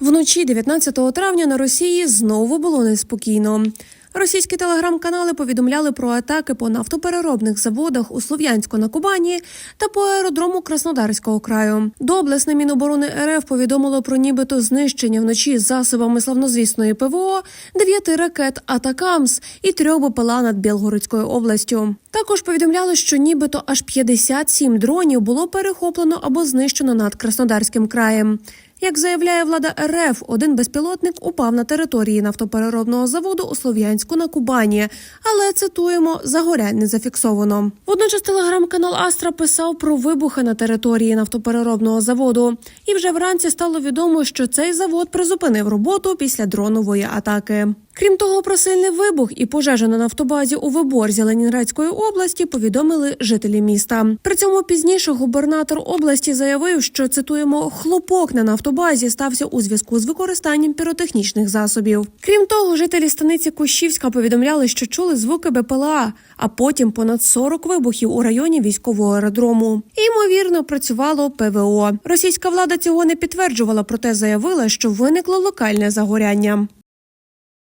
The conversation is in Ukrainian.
Вночі 19 травня на Росії знову було неспокійно. Російські телеграм-канали повідомляли про атаки по нафтопереробних заводах у Слов'янську на Кубані та по аеродрому Краснодарського краю. Доблесне Міноборони РФ повідомило про нібито знищення вночі засобами славнозвісної ПВО дев'яти ракет Атакамс і трьох БПЛА над Білгородською областю. Також повідомляли, що нібито аж 57 дронів було перехоплено або знищено над Краснодарським краєм. Як заявляє влада РФ, один безпілотник упав на території нафтопереробного заводу у Слов'янську на Кубані, але цитуємо загорянь не зафіксовано. Водночас телеграм-канал Астра писав про вибухи на території нафтопереробного заводу. І вже вранці стало відомо, що цей завод призупинив роботу після дронової атаки. Крім того, про сильний вибух і пожежу на нафтобазі у Виборзі Ленінградської області повідомили жителі міста. При цьому пізніше губернатор області заявив, що цитуємо хлопок на нафтобазі стався у зв'язку з використанням піротехнічних засобів. Крім того, жителі станиці Кущівська повідомляли, що чули звуки БПЛА, а потім понад 40 вибухів у районі військового аеродрому. Ймовірно, працювало ПВО. Російська влада цього не підтверджувала, проте заявила, що виникло локальне загоряння.